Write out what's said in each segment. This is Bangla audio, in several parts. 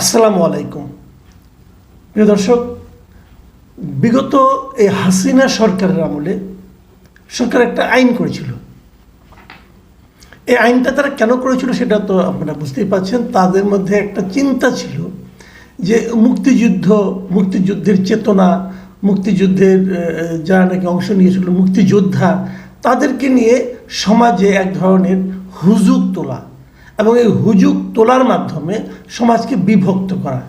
আসসালামু আলাইকুম। প্রিয় দর্শক, বিগত এই হাসিনা সরকারের আমলে সরকার একটা আইন করেছিল। এই আইনটা তারা কেন করেছিল সেটা তো আপনারা বুঝতেই পারছেন। তাদের মধ্যে একটা চিন্তা ছিল যে মুক্তিযুদ্ধ, মুক্তিযুদ্ধের চেতনা, মুক্তিযুদ্ধের যারা নাকি অংশ নিয়েছিল, মুক্তিযোদ্ধা, তাদেরকে নিয়ে সমাজে এক ধরনের হুজুগ তোলা। এবং এই হুজুগ তোলার মাধ্যমে সমাজকে বিভক্ত করা।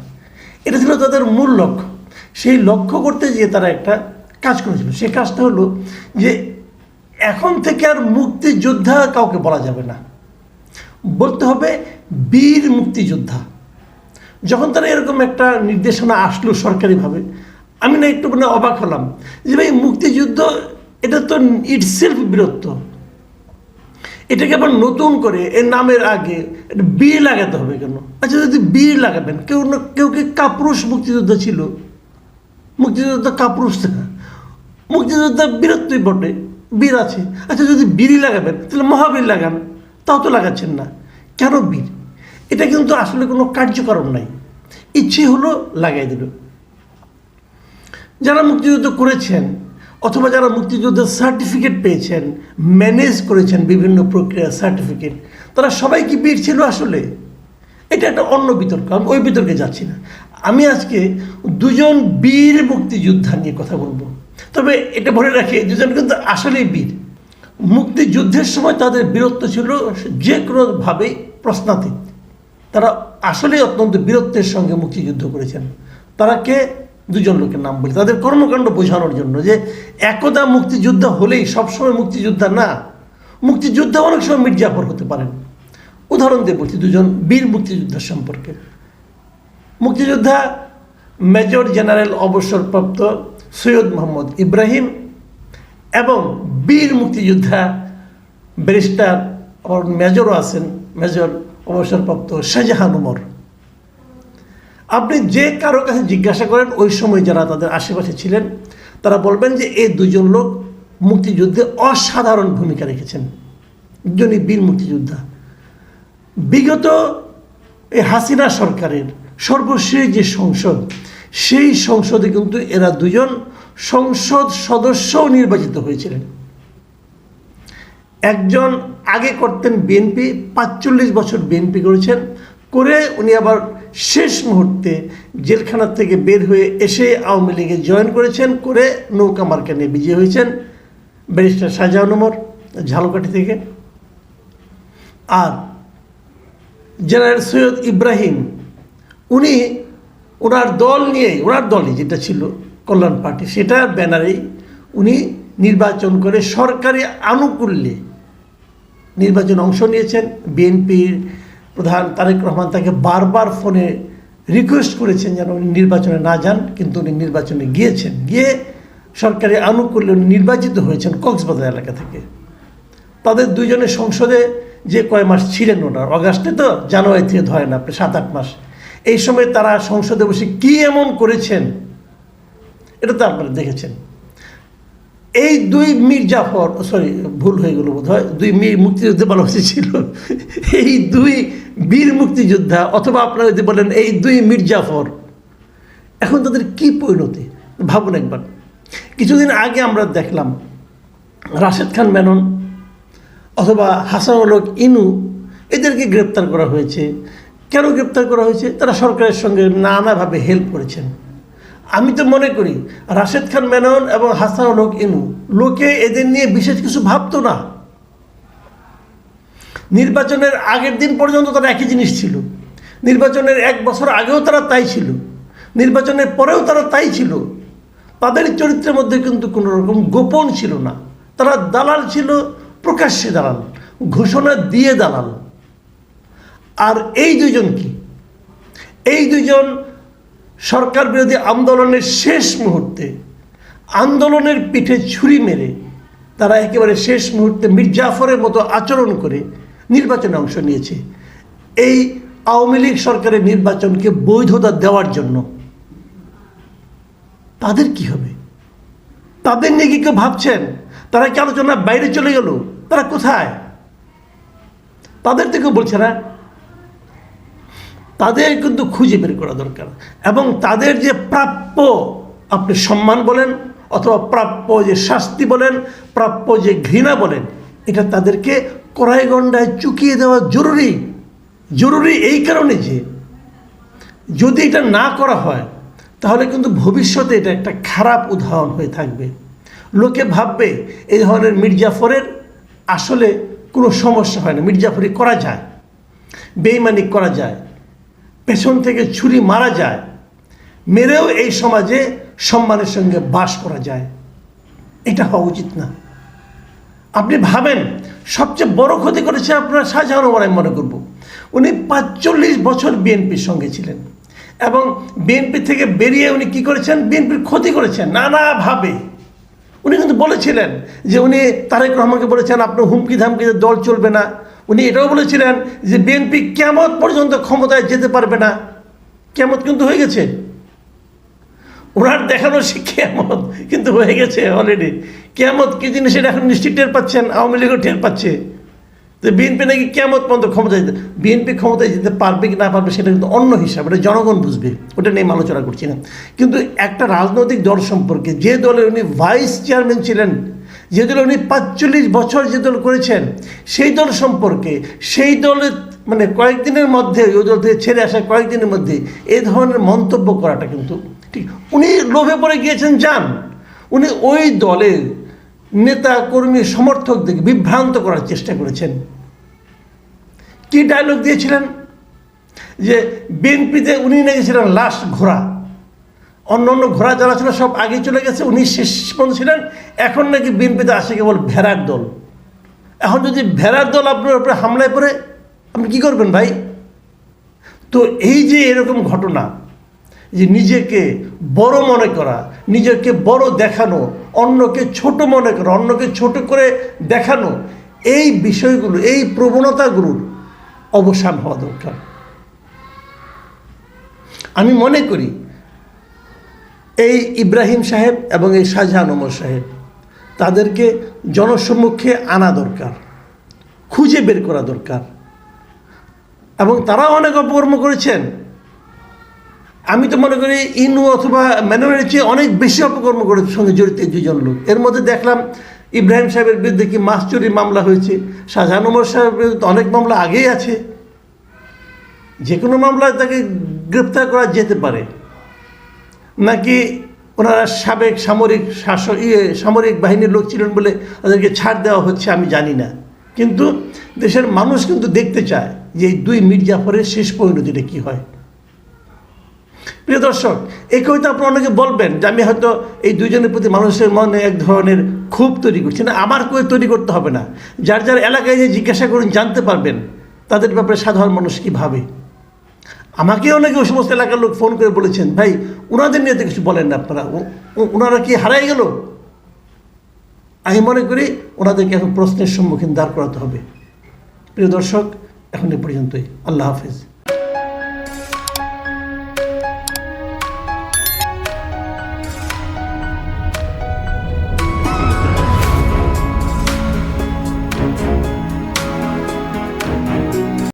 এটা ছিল তাদের মূল লক্ষ্য। সেই লক্ষ্য করতে গিয়ে তারা একটা কাজ করেছিল। সে কাজটা হলো যে এখন থেকে আর মুক্তিযোদ্ধা কাউকে বলা যাবে না। বলতে হবে বীর মুক্তিযোদ্ধা। যখন তারা এরকম একটা নির্দেশনা আসলো সরকারিভাবে, আমি না একটু মানে অবাক হলাম যে ভাই, মুক্তিযুদ্ধ, এটা তো ইট সেলফ বীরত্ব। এটাকে আবার নতুন করে এর নামের আগে বীর লাগাতে হবে কেন? আচ্ছা যদি বীর লাগাবেন, কেউ না, কেউ কি কাপুরুষ মুক্তিযোদ্ধা ছিল? মুক্তিযোদ্ধা কাপুরুষ না। মুক্তিযোদ্ধা বীরত্বই বটে, বীর আছে। আচ্ছা যদি বীরই লাগাবেন, তাহলে মহাবীর লাগান, তাও তো লাগাচ্ছেন না। কেন বীর? এটা কিন্তু আসলে কোনো কার্যকরণ নাই। ইচ্ছে হলো লাগাই দিল। যারা মুক্তিযুদ্ধ করেছেন অথবা যারা মুক্তিযুদ্ধের সার্টিফিকেট পেয়েছেন ম্যানেজ করেছেন বিভিন্ন প্রক্রিয়ার সার্টিফিকেট তারা সবাই কি বীর ছিল আসলে? এটা একটা অন্য বিতর্ক, আমি ওই বিতর্কে যাচ্ছি না। আমি আজকে দুজন বীর মুক্তিযোদ্ধা নিয়ে কথা বলব। তবে এটা বলে রাখি, দুজন কিন্তু আসলেই বীর। মুক্তিযুদ্ধের সময় তাদের বীরত্ব ছিল যে কোনোভাবেই প্রশ্নাতীত। তারা আসলেই অত্যন্ত বীরত্বের সঙ্গে মুক্তিযুদ্ধ করেছেন। তারা কে? দুজন লোকের নাম বলি, তাদের কর্মকাণ্ড বোঝানোর জন্য যে একদা মুক্তিযোদ্ধা হলেই সবসময় মুক্তিযোদ্ধা না, মুক্তিযোদ্ধা অনেক সময় মির্জাফর হতে পারেন। উদাহরণ দিয়ে বলছি দুজন বীর মুক্তিযোদ্ধার সম্পর্কে। মুক্তিযোদ্ধা মেজর জেনারেল অবসরপ্রাপ্ত সৈয়দ মোহাম্মদ ইব্রাহিম এবং বীর মুক্তিযোদ্ধা ব্যারিস্টার মেজরও আছেন, মেজর অবসরপ্রাপ্ত শাহজাহান উমর। আপনি যে কারও কাছে জিজ্ঞাসা করেন, ওই সময় যারা তাদের আশেপাশে ছিলেন, তারা বলবেন যে এই দুজন লোক মুক্তিযুদ্ধে অসাধারণ ভূমিকা রেখেছেন। দুজনই বীর মুক্তিযোদ্ধা। বিগত এই হাসিনা সরকারের সর্বশেষ যে সংসদ, সেই সংসদে কিন্তু এরা দুজন সংসদ সদস্যও নির্বাচিত হয়েছিলেন। একজন আগে করতেন বিএনপি, পাঁচচল্লিশ বছর বিএনপি করেছেন করে উনি আবার শেষ মুহূর্তে জেলখানা থেকে বের হয়ে এসে আওয়ামী লীগে জয়েন করেছেন, করে নৌকা মার্কা নিয়ে বিজয়ী হয়েছেন ব্যারিস্টার শাহজাহান ওমর ঝালকাঠি থেকে। আর জেনারেল সৈয়দ ইব্রাহিম, উনি ওনার দল নিয়ে ওনার দলই যেটা ছিল কল্যাণ পার্টি সেটার ব্যানারেই উনি নির্বাচন করে সরকারি আনুকূল্যে নির্বাচনে অংশ নিয়েছেন। বিএনপির প্রধান তারেক রহমান তাকে বারবার ফোনে রিকোয়েস্ট করেছেন যেন উনি নির্বাচনে না যান, কিন্তু উনি নির্বাচনে গিয়েছেন। গিয়ে সরকারি আনুকূল্যে উনি নির্বাচিত হয়েছেন কক্সবাজার এলাকা থেকে। তাদের দুজনের সংসদে যে কয় মাস ছিলেন ওনার, অগাস্টে তো, জানুয়ারি থেকে ধরেন আপনি সাত আট মাস। এই সময় তারা সংসদে বসে কি এমন করেছেন, এটা তো আপনারা দেখেছেন। এই দুই মীর জাফর সরি, ভুল হয়ে গেল বোধ হয় দুই মীর মুক্তিযুদ্ধে বলা উচিত ছিল। এই দুই বীর মুক্তিযোদ্ধা, অথবা আপনারা যদি বলেন এই দুই মীর জাফর, এখন তাদের কি পরিণতি? ভাবুন একবার। কিছুদিন আগে আমরা দেখলাম, রাশেদ খান মেনন অথবা হাসানুলক ইনু এদেরকে গ্রেপ্তার করা হয়েছে। কেন গ্রেপ্তার করা হয়েছে? তারা সরকারের সঙ্গে নানাভাবে হেল্প করেছেন। আমি তো মনে করি, রাশেদ খান মেনন এবং হাসানুলক ইনু, লোকে এদের নিয়ে বিশেষ কিছু ভাবতো না। নির্বাচনের আগের দিন পর্যন্ত তারা একই জিনিস ছিল। নির্বাচনের এক বছর আগেও তারা তাই ছিল। নির্বাচনের পরেও তারা তাই ছিল। তাদের চরিত্রের মধ্যে কিন্তু কোনো রকম গোপন ছিল না। তারা দালাল ছিল, প্রকাশ্যে দালাল, ঘোষণা দিয়ে দালাল। আর এই দুজন কি? এই দুজন সরকার বিরোধী আন্দোলনের শেষ মুহূর্তে আন্দোলনের পিঠে ছুরি মেরে তারা একেবারে শেষ মুহূর্তে মির্জাফরের মতো আচরণ করে নির্বাচনে অংশ নিয়েছে। এই আওয়ামী লীগ সরকারের নির্বাচনকে বৈধতা দেওয়ার জন্য তাদের কি হবে? তাদের নিয়ে কি কেউ ভাবছেন? তারা কি আলোচনা বাইরে চলে গেল? তারা কোথায়? তাদের থেকে বলছে না। তাদের কিন্তু খুঁজে বের করা দরকার। এবং তাদের যে প্রাপ্য, আপনি সম্মান বলেন অথবা প্রাপ্য যে শাস্তি বলেন, প্রাপ্য যে ঘৃণা বলেন, এটা তাদেরকে কড়াইগণ্ডায় চুকিয়ে দেওয়া জরুরি। জরুরি এই কারণে যে, যদি এটা না করা হয়, তাহলে কিন্তু ভবিষ্যতে এটা একটা খারাপ উদাহরণ হয়ে থাকবে। লোকে ভাববে, এই ধরনের মির্জাফরের আসলে কোনো সমস্যা হয় না, মির্জাফরি করা যায়, বেইমানি করা যায়। পেছন থেকে ছুরি মারা যায়, মেরেও এই সমাজে সম্মানের সঙ্গে বাস করা যায়। এটা হওয়া উচিত না। আপনি ভাবেন, সবচেয়ে বড় ক্ষতি করেছে আপনার শাহজাহান ওমর আমি মনে করব। উনি পাঁচচল্লিশ বছর বিএনপির সঙ্গে ছিলেন এবং বিএনপি থেকে বেরিয়ে উনি কি করেছেন? বিএনপির ক্ষতি করেছেন, নানাভাবে। উনি কিন্তু বলেছিলেন যে উনি তারেক রহমানকে বলেছেন, আপনার হুমকি ধামকিতে দল চলবে না। উনি এটাও বলেছিলেন যে বিএনপি কেমত পর্যন্ত ক্ষমতায় যেতে পারবে না। কেমত কিন্তু হয়ে গেছে। ওনার দেখানো সে কেমত কিন্তু হয়ে গেছে অলরেডি কেমত কি জিনিস এটা এখন নিশ্চিত টের পাচ্ছেন? আওয়ামী লীগও টের পাচ্ছে। তো বিএনপি নাকি কেমত পর্যন্ত ক্ষমতায় যেতে বিএনপি ক্ষমতায় যেতে পারবে কি না পারবে সেটা কিন্তু অন্য হিসাব। এটা জনগণ বুঝবে। ওটা নিয়ে আলোচনা করছি না। কিন্তু একটা রাজনৈতিক দল সম্পর্কে যে দলের উনি ভাইস চেয়ারম্যান ছিলেন যে দল উনি পাঁচচল্লিশ বছর যে দল করেছেন, সেই দল সম্পর্কে, সেই দলের মানে কয়েকদিনের মধ্যে, ওই দল থেকে ছেড়ে আসা কয়েকদিনের মধ্যে, এ ধরনের মন্তব্য করাটা কিন্তু ঠিক। উনি লোভে পড়ে গিয়েছেন, যান। উনি ওই দলের নেতা, কর্মী সমর্থকদেরকে বিভ্রান্ত করার চেষ্টা করেছেন। কি ডায়লগ দিয়েছিলেন? যে বিএনপিতে উনি নাকি ছিলেন লাস্ট ঘোড়া। অন্য অন্য ঘোড়া যারা ছিল সব আগে চলে গেছে, উনি শেষ পর্যন্ত ছিলেন। এখন নাকি বিএনপিতে আসে কেবল ভেড়ার দল। এখন যদি ভেড়ার দল আপনার উপরে হামলায় পড়ে, আপনি কী করবেন ভাই? তো এই যে এরকম ঘটনা, যে নিজেকে বড় মনে করা, নিজেকে বড় দেখানো, অন্যকে ছোট মনে করা, অন্যকে ছোট করে দেখানো, এই বিষয়গুলো, এই প্রবণতাগুলোর অবসান হওয়া দরকার। আমি মনে করি এই ইব্রাহিম সাহেব এবং এই শাহজাহান ওমর সাহেব, তাদেরকে জনসম্মুখে আনা দরকার, খুঁজে বের করা দরকার। এবং তারাও অনেক অপকর্ম করেছেন। আমি তো মনে করি ইনু অথবা ম্যানুয়ালের চেয়ে অনেক বেশি অপকর্ম করে সঙ্গে জড়িত দুজন লোক। এর মধ্যে দেখলাম ইব্রাহিম সাহেবের বিরুদ্ধে কি মাছ চুরির মামলা হয়েছে, শাহজাহান ওমর সাহেবের বিরুদ্ধে অনেক মামলা আগেই আছে। যে কোনো মামলায় তাকে গ্রেপ্তার করা যেতে পারে। নাকি ওনারা সাবেক সামরিক শাসক ইয়ে সামরিক বাহিনীর লোক ছিলেন বলে ওদেরকে ছাড় দেওয়া হচ্ছে আমি জানি না। কিন্তু দেশের মানুষ কিন্তু দেখতে চায় যে এই দুই মির্জাফরের শেষ পরিণতিটা কী হয়। প্রিয় দর্শক, এই কবিতা আপনারা অনেকে বলবেন যে আমি হয়তো এই দুইজনের প্রতি মানুষের মনে এক ধরনের ক্ষোভ তৈরি করছি। না, আমার করে তৈরি করতে হবে না। যার যার এলাকায় যে জিজ্ঞাসা করুন, জানতে পারবেন, তাদের ব্যাপারে সাধারণ মানুষ কী ভাবে? আমাকে অনেকে ওই সমস্ত এলাকার লোক ফোন করে বলেছেন, ভাই ওনাদের নিয়ে তো কিছু বলেন না আপনারা। ওনারা কি হারাই গেল? আমি মনে করি ওনাদেরকে এখন প্রশ্নের সম্মুখীন দাঁড় করাতে হবে। প্রিয় দর্শক, এখন এ পর্যন্তই। আল্লাহ হাফিজ।